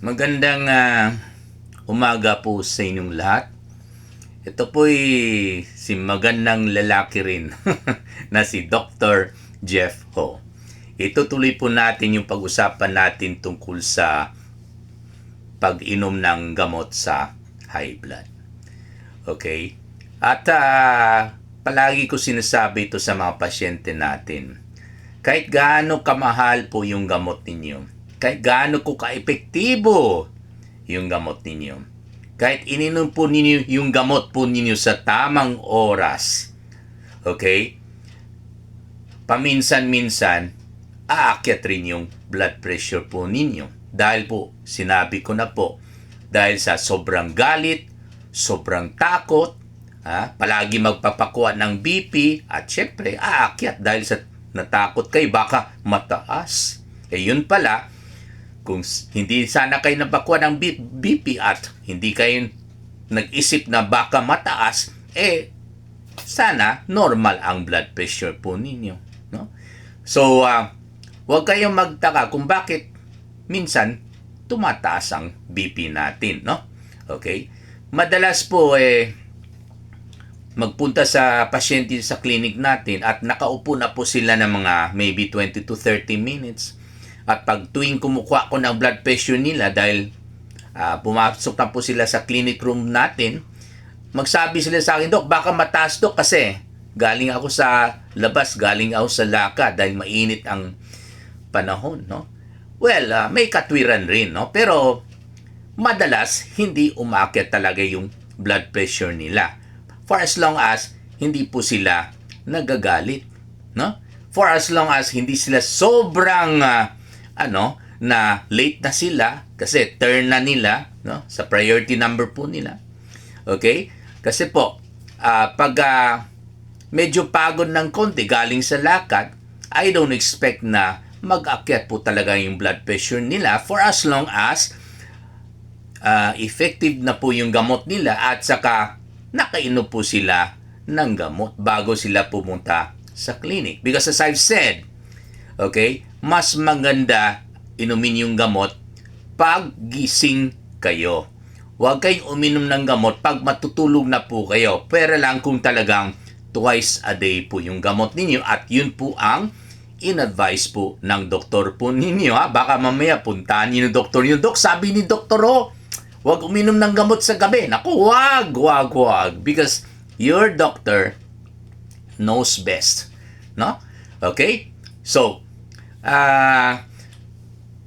Magandang ah, umaga po sa inyong lahat. Ito po'y si magandang lalaki rin na si Dr. Jeff Ho. Itutuloy po natin yung pag-usapan natin tungkol sa pag-inom ng gamot sa high blood. Okay? At ah, palagi ko sinasabi ito sa mga pasyente natin. Kahit gaano kamahal po yung gamot ninyo, kahit gaano ko kaepektibo yung gamot ninyo, kahit ininom po ninyo yung gamot po ninyo sa tamang oras, okay? Paminsan-minsan, aakyat rin yung blood pressure po ninyo. Dahil po, sinabi ko na po, dahil sa sobrang galit, sobrang takot, ha, palagi magpapakuha ng BP, at syempre, aakyat dahil sa natakot kayo, baka mataas. Eh yun pala, kung hindi sana kayo napakuha ng BP at hindi kayo nag-isip na baka mataas, eh, sana normal ang blood pressure po ninyo. No? So, ah, huwag kayong magtaka kung bakit minsan tumataas ang BP natin. No? Okay? Madalas po, eh, magpunta sa pasyente sa clinic natin at nakaupo na po sila ng mga maybe 20 to 30 minutes. At pag tuwing kumukuha ko ng blood pressure nila dahil ah, pumasok na po sila sa clinic room natin, magsabi sila sa akin, Dok, baka mataas Dok kasi galing ako sa labas, galing ako sa laka dahil mainit ang panahon, no? Well, ah, may katwiran rin, no? Pero madalas hindi umakyat talaga yung blood pressure nila. For as long as hindi po sila nagagalit, no? For as long as hindi sila sobrang ah, ano na late na sila kasi turn na nila, no? Sa priority number po nila. Okay? Kasi po ah, pag ah, medyo pagod ng konti galing sa lakad, I don't expect na mag-akyat po talaga yung blood pressure nila for as long as ah, effective na po yung gamot nila at saka nakainom po sila ng gamot bago sila pumunta sa clinic. Because as I've said, okay, mas maganda inumin yung gamot pag gising kayo. Huwag kayong uminom ng gamot pag matutulog na po kayo. Pero lang kung talagang twice a day po yung gamot ninyo at yun po ang in-advise po ng doktor po ninyo. Ha? Baka mamaya puntahan niyo ng doktor niyo. Dok, sabi ni doktor, oh, Huwag uminom ng gamot sa gabi. Naku, wag, wag, wag. Because your doctor knows best. No? Okay? So, ah,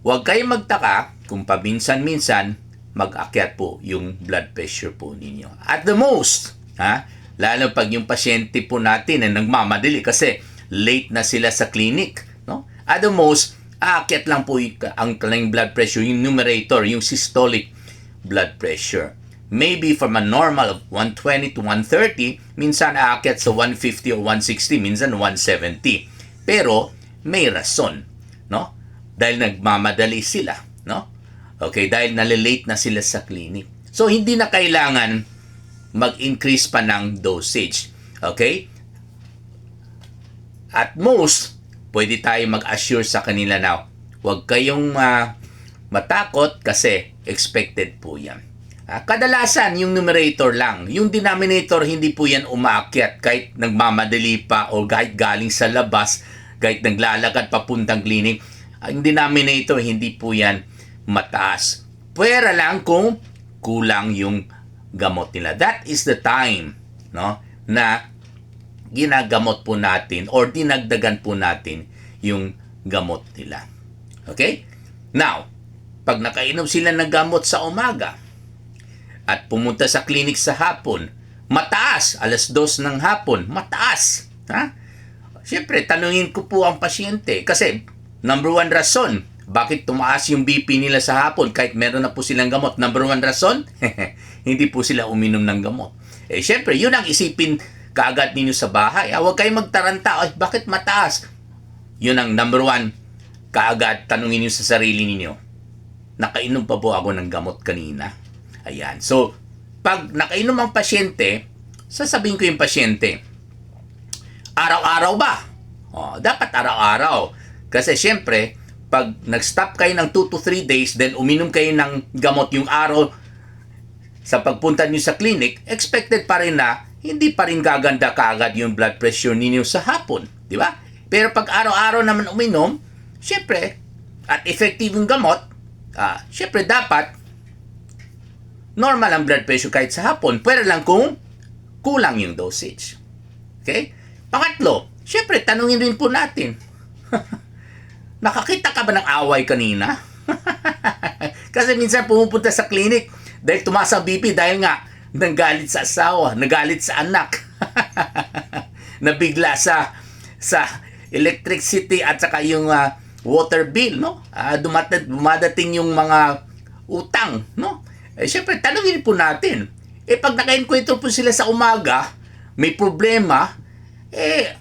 huwag kayong magtaka kung paminsan-minsan mag-akyat po yung blood pressure po ninyo. At the most, ha? Lalo pag yung pasyente po natin ay nagmamadali kasi late na sila sa clinic, no? At the most, aakyat lang po yung, ang kanilang blood pressure, yung numerator, yung systolic blood pressure. Maybe from a normal of 120 to 130, minsan aakyat sa 150 o 160, minsan 170. Pero may rason, no? Dahil nagmamadali sila, no? Okay, dahil nalilate na sila sa clinic. So hindi na kailangan mag-increase pa ng dosage. Okay? At most, pwede tayo mag-assure sa kanila na huwag kayong ah, matakot kasi expected po yan. Ah, kadalasan, yung numerator lang. Yung denominator, hindi po yan umaakyat kahit nagmamadali pa o kahit galing sa labas, kahit naglalakad papuntang clinic. Ah, Yung denominator, hindi po yan mataas. Pwera lang kung kulang yung gamot nila. That is the time no, na ginagamot po natin or dinagdagan po natin yung gamot nila. Okay? Now, pag nakainom sila ng gamot sa umaga at pumunta sa clinic sa hapon, mataas, alas dos ng hapon, mataas. Ha? Siyempre, tanungin ko po ang pasyente kasi number one rason, bakit tumaas yung BP nila sa hapon kahit meron na po silang gamot? Number one rason, hindi po sila uminom ng gamot. Eh, syempre, yun ang isipin kaagad ninyo sa bahay. Ah, huwag kayong magtaranta, ay, bakit mataas? Yun ang number one, kaagad tanungin nyo sa sarili ninyo. Nakainom pa po ako ng gamot kanina. Ayan. So, pag nakainom ang pasyente, sasabihin ko yung pasyente, araw-araw ba? Oh, dapat araw-araw. Kasi syempre, pag nag-stop kayo ng 2 to 3 days, then uminom kayo ng gamot yung araw sa pagpunta niyo sa clinic, expected pa rin na hindi pa rin gaganda kaagad yung blood pressure ninyo sa hapon. Di ba? Pero pag araw-araw naman uminom, syempre, at effective yung gamot, ah, syempre dapat normal ang blood pressure kahit sa hapon. Pero lang kung kulang yung dosage. Okay? Pangatlo, syempre, tanungin rin po natin. Nakakita ka ba ng away kanina? Kasi minsan pumupunta sa clinic dahil tumaas ang BP dahil nga nanggalit sa asawa, nagalit sa anak. Nabigla sa sa electricity at saka yung ah, water bill, no? Ah, dumat- dumadating yung mga utang, no? Eh, syempre, tanongin po natin. Eh, pag nakainkwentro po sila sa umaga, may problema, eh,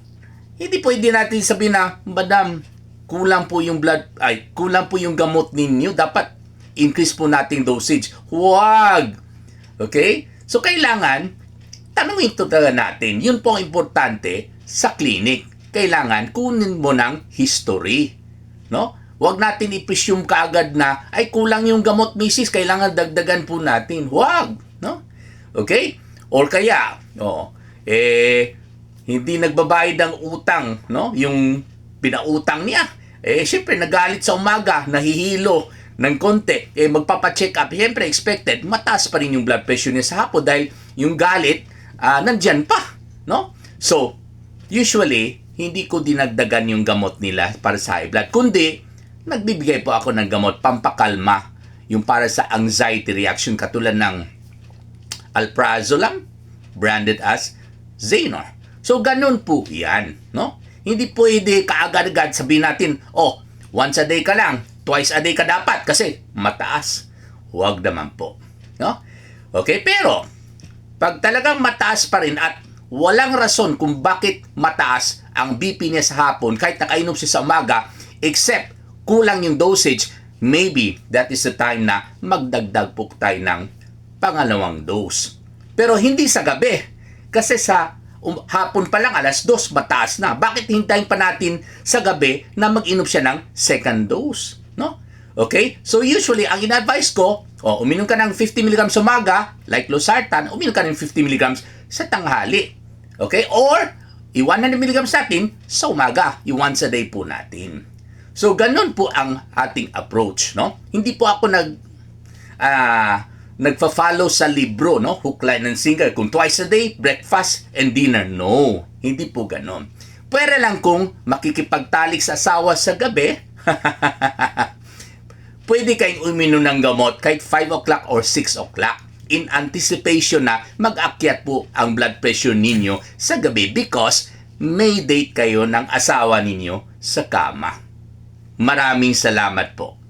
hindi pwede natin sabihin na, Madam, kulang po yung blood, ay, kulang po yung gamot ninyo, dapat increase po natin dosage. Huwag! Okay? So, kailangan, tanungin to talaga natin. Yun po ang importante sa clinic. Kailangan kunin mo ng history. No? Huwag natin i-presume kaagad na, ay, kulang yung gamot, misis, kailangan dagdagan po natin. Huwag! No? Okay? Or kaya, oh, eh, hindi nagbabayad ng utang, no? Yung pinautang niya. Eh, syempre, nagalit sa umaga, nahihilo ng konti. Eh, magpapacheck up. Syempre, expected, mataas pa rin yung blood pressure niya sa hapon dahil yung galit, ah, nandyan pa, no? So, usually, hindi ko dinagdagan yung gamot nila para sa high blood. Kundi, nagbibigay po ako ng gamot pampakalma. Yung para sa anxiety reaction katulad ng alprazolam branded as Xanor. So, ganun po yan, no? Hindi pwede kaagad-agad sabihin natin, oh, once a day ka lang, twice a day ka dapat kasi mataas. Huwag naman po. No? Okay, pero pag talagang mataas pa rin at walang rason kung bakit mataas ang BP niya sa hapon kahit nakainom siya sa umaga except kulang yung dosage, maybe that is the time na magdagdag po tayo ng pangalawang dose. Pero hindi sa gabi. Kasi sa um, hapon pa lang, alas dos, mataas na. Bakit hintayin pa natin sa gabi na mag-inom siya ng second dose? No? Okay? So usually, ang in-advise ko, oh, uminom ka ng 50 mg sa umaga, like losartan, uminom ka ng 50 mg sa tanghali. Okay? Or, i-100 mg natin sa umaga. I-once a day po natin. So, ganun po ang ating approach, no? Hindi po ako nag ah nagfa-follow sa libro, no? Hook, line, and sinker. Kung twice a day, breakfast and dinner. No, hindi po ganon. Pwede lang kung makikipagtalik sa asawa sa gabi, pwede kayong uminom ng gamot kahit 5 o'clock or 6 o'clock in anticipation na mag-akyat po ang blood pressure ninyo sa gabi because may date kayo ng asawa ninyo sa kama. Maraming salamat po.